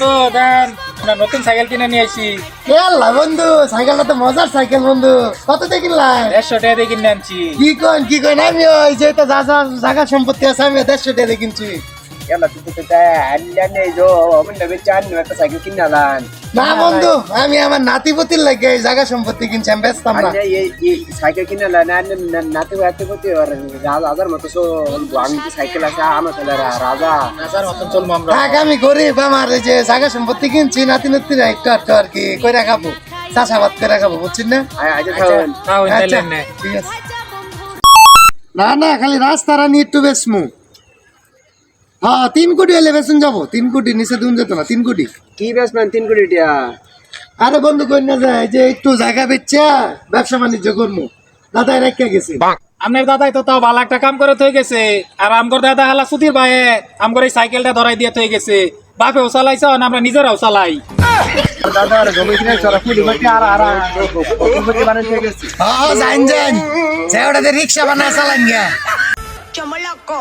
বন্ধু দেন নতুন সাইকেল কিনে নিয়ে আসি। এলা বন্ধু সাইকেলটা তো মজার সাইকেল বন্ধু। কত দিয়ে কিনলাম দেড়শো টাকা দিয়ে কিনে আনছি। কি কন কি কন আমি ওই যে তো যা যা জায়গা সম্পত্তি আছে আমি দেড়শো টাকা দিয়ে কিনছি। Ne jo amun da becan ne ta cycle kinna dan. না বন্ধু আমি আমার নাতিপতির লাগে এই জায়গা সম্পত্তি কিনছি আমি ব্যস্তাম না Anya ye ye cycle kinna la na na na tu ate ko te raza azar mato so ang ki cycle asa ama kala raza. রাজার মতন চলবো আমরা থাক আমি গরিব আমার এই যে জায়গা সম্পত্তি কিনছি নাতি নাতিরা একটু একটু আর কি কইরা খাব চাষাবাদ করে খাব বুঝছেন না আচ্ছা, ঠিক আছে না না খালি রাস্তা রানি একটু বেসমু হ্যাঁ তিন কোটি হলে বেসন যাব তিন কোটি নিচে দুন যেত না তিন কোটি bes man tin kudi dia. আরে বন্ধু কই না যায় যে একটু জায়গা বেচা ব্যবসা বাণিজ্য করব দাদা রেখে গেছে আপনার দাদাই তো তাও ভালো একটা কাম করে থয়ে গেছে আর আমগর দাদা হালা সুধীর ভাই আমগর এই সাইকেলটা ধরাই দিয়ে থয়ে গেছে বাপেও চালাইছে আর আমরা নিজেরাও চালাই. হ্যাঁ জান জান যে ওটাতে রিক্সা বানায় চালান গিয়া Chomoloco.